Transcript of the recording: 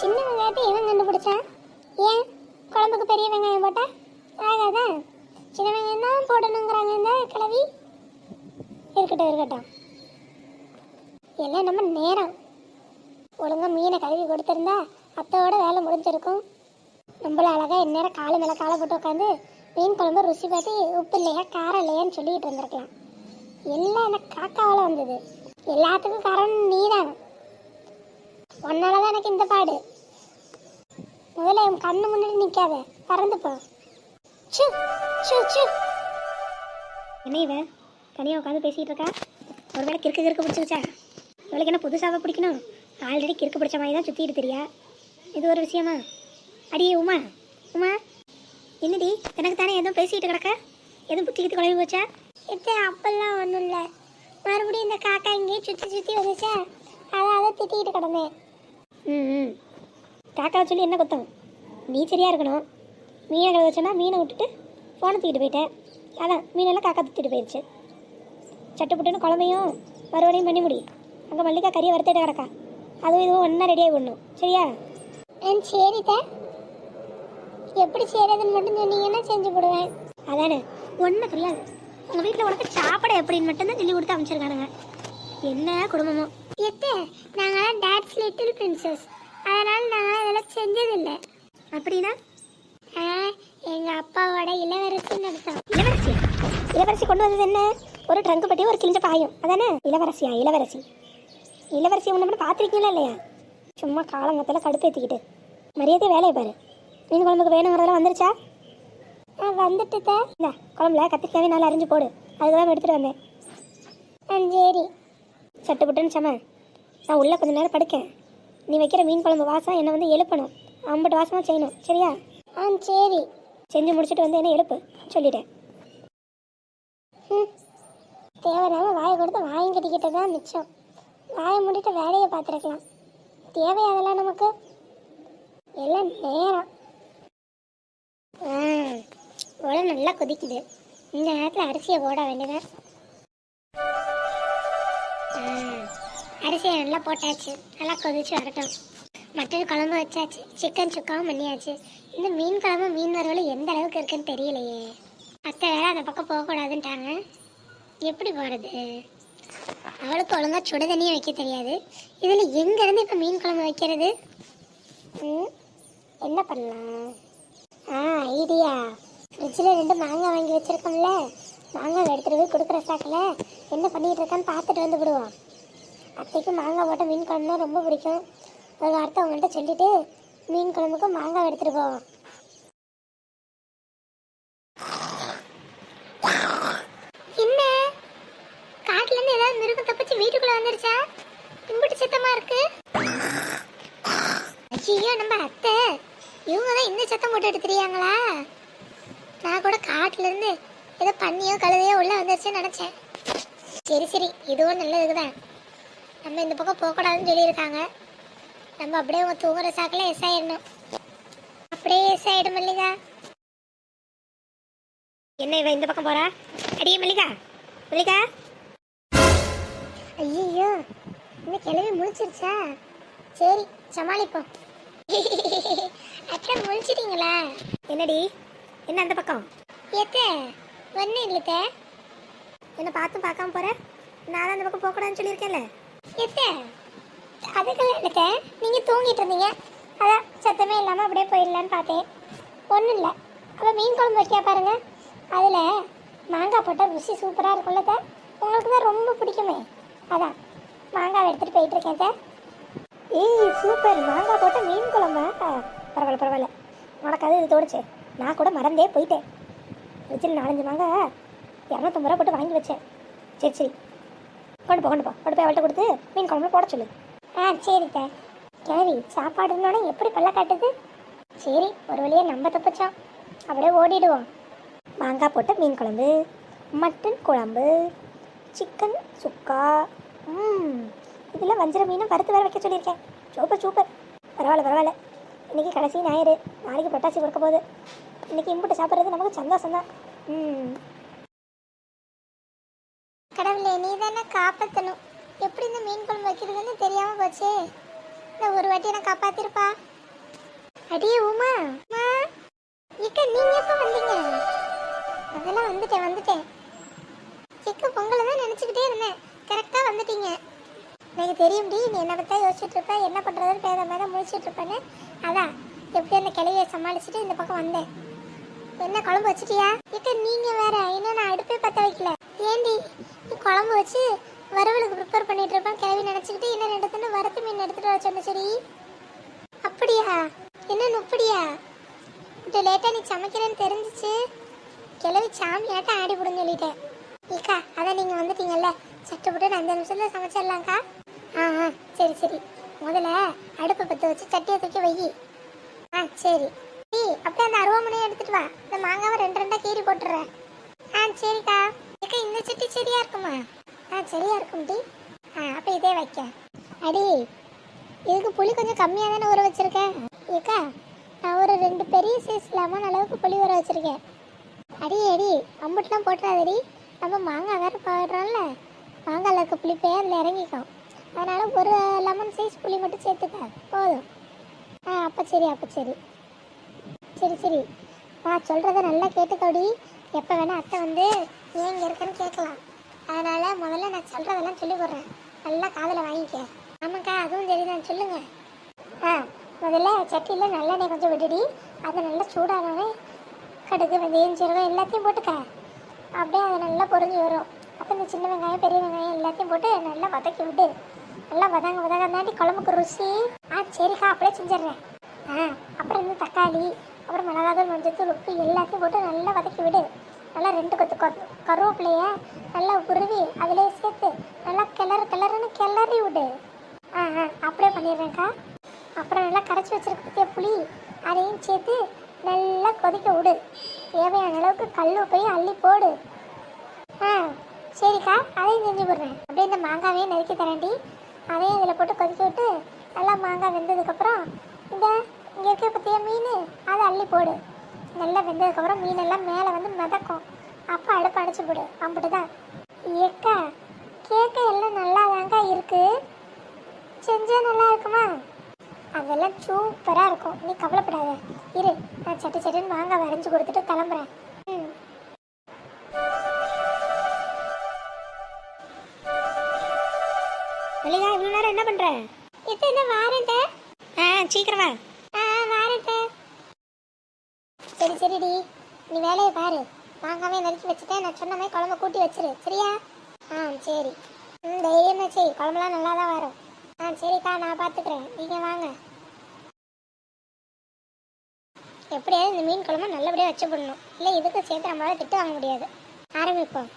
சின்ன வெங்காயத்தை இவன் கண்டுபிடிச்சான். ஏன்? குழம்புக்கு பெரிய வெங்காயம் போட்டா ஆகாதா? சின்ன வெங்காயம் தான் போடணுங்கிறாங்க இந்த கிழவி. இருக்கட்டும் இருக்கட்டும். எல்லாம் நம்ம நேரம். ஒழுங்காக மீனை கழுவி கொடுத்துருந்தா அத்தையோட வேலை முடிஞ்சிருக்கும். நம்மள அழகாக இந்நேரம் காலு மேலே காலை போட்டு உட்காந்து மீன் குழம்பு ருசி பார்த்து உப்பு இல்லையா காரம் இல்லையான்னு சொல்லிக்கிட்டு இருந்திருக்கலாம். எல்லாம் எனக்கு காக்காவில் வந்தது. எல்லாத்துக்கும் காரணம் நீதான். உன்னால தான் எனக்கு இந்த பாடு. முதல்ல என் கண்ணு முன்னாடி நிற்காத பறந்து போ. சு சு சு என்ன இவன் தனியாக உட்காந்து பேசிகிட்டு இருக்கா? ஒருவேளை கிறுக்கு கிறுக்கு பிடிச்சிருச்சா? இவளுக்கு என்ன புதுசாக பிடிக்கணும்? ஆல்ரெடி கிறுக்கு பிடிச்ச மாதிரி தான் சுற்றிட்டு தெரியா? இது ஒரு விஷயமா? அடியே உமா. உமா. என்னடி? எனக்கு தானே எதுவும் பேசிக்கிட்டு கிடக்க? எதுவும் புத்தி கித்து குழம்பு போச்சா? இது அப்பெல்லாம் ஒன்றும் இல்லை. மறுபடியும் இந்த காக்கா இங்கேயே சுற்றி சுற்றி வந்துச்சா? அதை அதை திட்டிக்கிட்டு கிடந்தேன். ம் ம். காக்காவை சொல்லி என்ன குத்தம்? நீ சரியா இருக்கணும். மீனை கழுவ வச்சோன்னா மீனை விட்டுட்டு ஃபோனை தூக்கிட்டு போயிட்டேன். அதான் மீனெல்லாம் காக்கா தூக்கிட்டு போயிடுச்சு சட்டுப்புட்டுன்னு குழம்பையும் மறுபடியும் பண்ணி முடி அங்கே மல்லிகா கறியை வறுத்துட்டு கிடக்கா. அதுவும் இதுவும் ஒன்றா ரெடியாகி விடணும். சரியா? சரிதா எப்படி செய்யறதுன்னு மட்டும் சொன்னீங்கன்னா செஞ்சு போடுவேன். அதானே ஒன்றும் தெரியாது. உங்கள் வீட்டில் உனக்கு சாப்பிட எப்படின்னு மட்டும்தான் சொல்லி கொடுத்து அமைச்சிருக்கானுங்க. என்ன குடும்பமோ? எத்தே நாங்களாம் லிட்டில் பிரின்சஸ் அதனால் நாங்கள் அதெல்லாம் செஞ்சதில்லை. அப்படின்னா? எங்கள் அப்பாவோட இளவரசின்னு அர்த்தம் இளவரசி? இளவரசி கொண்டு வந்தது என்ன? ஒரு ட்ரங்கு பட்டி ஒரு கிழிஞ்ச பாயம். அதானே? இளவரசியா? இளவரசி. இளவரசி முன்ன பார்த்துருக்கீங்களா இல்லையா? சும்மா காலங்கத்தில் கடுப்பேற்றிக்கிட்டு மரியாதை வேலையை பாரு. மீன் குழம்புக்கு வேணுங்கிறதெல்லாம் வந்துருச்சா? ஆ வந்துட்டு இந்த குழம்புல கத்திரிக்காவே நல்லா அரிஞ்சு போடு. அதுதான் எடுத்துகிட்டு வந்தேன். ஆ சரி. சட்டுப்புட்டுன்னு சம. நான் உள்ளே கொஞ்ச நேரம் படுக்கேன். நீ வைக்கிற மீன் குழம்பு வாசம் என்னை வந்து எழுப்பணும். அம்பட்டு வாசமாக செய்யணும். சரியா? ஆ சரி. செஞ்சு முடிச்சுட்டு வந்து என்ன எழுப்பு. சொல்லிட்டேன். ம் தேவையில்லாம வாயை கொடுத்து வாயும் கட்டிக்கிட்டு தான் மிச்சம். வாயை மூடிட்டு வேலையை பார்த்துருக்கலாம். தேவை அதெல்லாம் நமக்கு? எல்லாம் நேரம். உலை நல்லா கொதிக்குது. இந்த நேரத்தில் அரிசியை போட வேண்டியதான் அரிசியை நல்லா போட்டாச்சு. நல்லா கொதிச்சு வரட்டும். மட்டன் குழம்பு வச்சாச்சு. சிக்கன் சுக்காவும் பண்ணியாச்சு. இந்த மீன் குழம்பு மீன் வறுவல் எந்த அளவுக்கு இருக்குன்னு தெரியலையே. அத்தை வேற அந்த பக்கம் போகக்கூடாதுன்ட்டாங்க. எப்படி போகிறது அவளுக்கு ஒழுங்கா சுடு தண்ணியும் வைக்க தெரியாது. இதில் எங்கேருந்து இப்போ மீன் குழம்பு வைக்கிறது? ம்? என்ன பண்ணலாம்? ஆ ஐடியா. ஃப்ரிட்ஜில் ரெண்டு மாங்காய் வாங்கி வச்சுருக்கோம்ல. மாங்காய் எடுத்துகிட்டு போய் கொடுக்குற சாக்கில் என்ன பண்ணிகிட்டு இருக்கான்னு பார்த்துட்டு வந்து விடுவோம். அத்தைக்கு மாங்காய் போட்ட மீன் குழம்புனா ரொம்ப பிடிக்கும். ஒரு வார்த்தை அவங்கள்ட்ட சொல்லிட்டு மீன் குழம்புக்கு மாங்காய் எடுத்துகிட்டு போவோம். என்ன? காட்டுலருந்து ஏதாவது மிருகம் தப்பிச்சு வீட்டுக்குள்ளே வந்துருச்சா? இம்புட்டு சத்தமா இருக்கு. ஐயோ நம்ம அத்தை. இவங்க தான் இந்த சத்தம் போட்டு எடுத்துறியாங்களா நான் கூட காட்டிலேருந்து ஏதோ பண்ணியோ கழுதையோ உள்ளே வந்துருச்சுன்னு நினச்சேன். சரி சரி இதுவும் நல்லதுக்கு தான் நம்ம இந்த பக்கம் போகக்கூடாதுன்னு சொல்லியிருக்காங்க. நம்ம அப்படியே உங்கள் தூங்குற சாக்கில் எஸ் ஆயிடணும். அப்படியே எஸ் ஆயிடும் மல்லிகா. என்ன இவன் இந்த பக்கம் போறா? அடியே மல்லிகா. மல்லிகா. ஐயோ இந்த கிளவி முடிச்சிருச்சா சரி சமாளிப்போம். அக்கா முடிச்சிட்டீங்களா என்னடி? என்ன அந்த பக்கம்? ஏத்த ஒன்றும் இல்லைத்த என்ன பார்த்து பார்க்காம போற? நான் அந்த பக்கம் போகக்கூடாதுன்னு சொல்லியிருக்கேன்ல. ஏத்த அதுக்கெல்லாம் இல்லைத்த நீங்கள் தூங்கிட்டு இருந்தீங்க. அதான் சத்தமே இல்லாமல் அப்படியே போயிடலான்னு பார்த்தேன். ஒன்றும் இல்லை. அப்போ மீன் குழம்பு வைக்க பாருங்க. அதில் மாங்காய் போட்டால் ருசி சூப்பராக இருக்கும்ல உங்களுக்கு தான் ரொம்ப பிடிக்குமே. அதான். மாங்காய் எடுத்துகிட்டு போயிட்டு இருக்கேன் ஏய் சூப்பர். மாங்காய் போட்ட மீன் குழம்பா? ஆ, பரவாயில்ல பரவாயில்ல. உனக்கு அது இது தோணுச்சு. நான் கூட மறந்தே போயிட்டேன். வச்சு நாலஞ்சு மாங்காய். இரநூத்தம்பது ரூபா போட்டு வாங்கி வச்சேன். சரி சரி. கொண்டு போ கொண்டு போ கொண்டு போய் அவள்கிட்ட கொடுத்து மீன் குழம்புல போட சொல்லு. ஆ சரி தே கேள்வி சாப்பாடுனோட எப்படி பல்ல காட்டுது? சரி ஒரு வழியாக நம்ம தப்பிச்சோம். அப்படியே ஓடிடுவோம். மாங்காய் போட்ட மீன் குழம்பு மட்டன் குழம்பு சிக்கன் சுக்கா. ம் இதில் வஞ்சிர மீனும் வறுத்து வேற வைக்க சொல்லியிருக்கேன். Super super. பரவாயில்ல பரவாயில்ல. இன்னைக்கு கடைசி ஞாயிறு. நாளைக்கு பட்டாசு கொடுக்க போகுது. இன்னைக்கு இம்புட்டு சாப்பிட்றது நமக்கு சந்தோஷம் தான் ம் கடவுளே நீ தானே காப்பாற்றணும் எப்படி இந்த மீன் குழம்பு வைக்கிறதுன்னு தெரியாமல் போச்சே. இந்த ஒரு வாட்டி என்ன காப்பாத்திருப்பா. அடியே உமா. அம்மா இக்க நீங்க எப்ப வந்தீங்க? அதெல்லாம் வந்துட்டேன் வந்துட்டேன். இக்க பொங்கலை தான் நினச்சிக்கிட்டே இருந்தேன். கரெக்டாக வந்துட்டீங்க. எனக்கு தெரியும்டி நீ என்ன பத்தா யோசிச்சுட்டு இருப்ப. என்ன பண்ணுறதுன்னு பேத மாதிரி முடிச்சுட்டு இருப்பேன்னு. அதான் எப்படி அந்த கிளையை சமாளிச்சுட்டு இந்த பக்கம் வந்தேன். என்ன குழம்பு வச்சிட்டியா? இக்க நீங்கள் வேற என்ன நான் அடுப்பே வைக்கல. ஏண்டி நீ குழம்பு வச்சு வரவளுக்கு ப்ரிப்பேர் பண்ணிட்டு இருப்பான் கிளவி நினச்சிக்கிட்டு இன்னும் ரெண்டு தண்ணி வறுத்து மீன் எடுத்துட்டு வர சொன்ன சரி அப்படியா? என்ன நுப்படியா? இப்படி லேட்டா நீ சமைக்கிறேன்னு தெரிஞ்சிச்சு. கிளவி சாமியாட்டம் ஆடி போடுன்னு சொல்லிட்டேன். ஏக்கா அதான் நீங்க வந்துட்டீங்கல்ல. சட்டப்பட்டு நான் அஞ்சு நிமிஷத்துல சமைச்சிடலாம்க்கா. ஆ ஆ சரி சரி. முதல்ல அடுப்பை பற்ற வச்சு சட்டியை தூக்கி வை. ஆ சரி. நீ அப்படியே அந்த அருவாமனையை எடுத்துட்டு வா. இந்த மாங்காவை ரெண்டு ரெண்டாக கீறி போட்டுறேன் ஆ சரிக்கா. ஏக்கா சரியா இருக்குமா? ஆ சரியா இருக்கும் டி. ஆ அப்போ இதே வைக்க. அடி இதுக்கு புளி கொஞ்சம் கம்மியாக தானே ஊற வச்சிருக்கேன் ஏக்கா நான் ஒரு ரெண்டு பெரிய சைஸ் லெமன் அளவுக்கு புளி ஊற வச்சிருக்கேன். அடி அடி அம்புட்டுலாம் போட்டுறாதடி. நம்ம மாங்காய் வேறு போடுறோம்ல. மாங்காயில் புளி புளிப்பே அதில் இறங்கிக்கும். அதனால ஒரு லெமன் சைஸ் புளி மட்டும் சேர்த்துக்க. போதும். ஆ அப்போ சரி அப்போ சரி. சரி சரி. நான் சொல்கிறத நல்லா கேட்டுக்கோடி. எப்போ வேணால் அத்தை வந்து ஏன் இங்கே இருக்கேன்னு கேட்கலாம். அதனால் முதல்ல நான் சொல்கிறதெல்லாம் சொல்லி போடுறேன் நல்லா காதில் வாங்கிக்க. ஆமாக்கா அதுவும் சரி தான் சொல்லுங்க. ஆ முதல்ல சட்டியில் நல்லெண்ணெய் கொஞ்சம் விட்டுடி அது நல்லா சூடானே கடுகு வெந்தயம் சீரகம் எல்லாத்தையும் போட்டுக்க. அப்படியே அது நல்லா பொறிஞ்சு வரும். அப்போ இந்த சின்ன வெங்காயம் பெரிய வெங்காயம் எல்லாத்தையும் போட்டு நல்லா வதக்கி விடு. நல்லா வதங்க வதங்க குழம்புக்கு ருசி. ஆ சரிக்கா அப்படியே செஞ்சிடுறேன். ஆ அப்புறம் இந்த தக்காளி அப்புறம் மிளகாதூள் மஞ்சத்தூள் உப்பு எல்லாத்தையும் போட்டு நல்லா வதக்கி விடு. நல்லா ரெண்டு கொத்து கொத்து கருவேப்பிலைய நல்லா உருவி அதிலே சேர்த்து நல்லா கிளறு கிளறுன்னு கிளறி விடு. ஆ ஆ அப்படியே பண்ணிடுறேன்க்கா. அப்புறம் நல்லா கரைச்சி வச்சிருக்க புளி அதையும் சேர்த்து நல்லா கொதிக்க விடு. தேவையான அளவுக்கு கல் உப்பையும் அள்ளி போடு. ஆ சரிக்கா அதையும் செஞ்சு போடுறேன். அப்படியே இந்த மாங்காவையும் நறுக்கி தரேன்டி. அதையும் இதில் போட்டு கொதிக்க விட்டு நல்லா மாங்காய் வெந்ததுக்கப்புறம் இந்த இங்கே இருக்க பற்றிய மீன் அதை அள்ளி போடு. நல்லா வெந்ததுக்கப்புறம் மீனெல்லாம் மேலே வந்து மிதக்கும். அப்போ அடுப்பு அடைச்சி போடு. அம்பிட்டு தான் ஏக்கா கேட்க எல்லாம் நல்லா தாங்க இருக்கு? செஞ்சா நல்லா இருக்குமா? அதெல்லாம் சூப்பராக இருக்கும். நீ கவலைப்படாத. இரு நான் சட்டு சட்டுன்னு மாங்காய் வரைஞ்சி கொடுத்துட்டு கிளம்புறேன். ம். மல்லிகா இவ்வளோ நேரம் என்ன பண்ணுற இப்போ என்ன வாரேன்ட்ட ஆ சீக்கிரம் வா ஆ வாரேன்ட்ட சரி சரிடி. நீ வேலையை பாரு. வாங்காமே நறுக்கி வச்சுட்டேன். நான் சொன்ன மாதிரி கூட்டி வச்சிரு. சரியா? ஆ சரி. ம் தைரியமாக சரி குழம்புலாம் நல்லா தான் வரும். ஆ சரிக்கா நான் பார்த்துக்கிறேன். நீங்கள் வாங்க. எப்படியாவது இந்த மீன் குழம்பு நல்லபடியாக வச்சு பண்ணணும் இல்லை இதுக்கு சேர்த்து நம்மளால் திட்டு வாங்க முடியாது. ஆரம்பிப்போம்.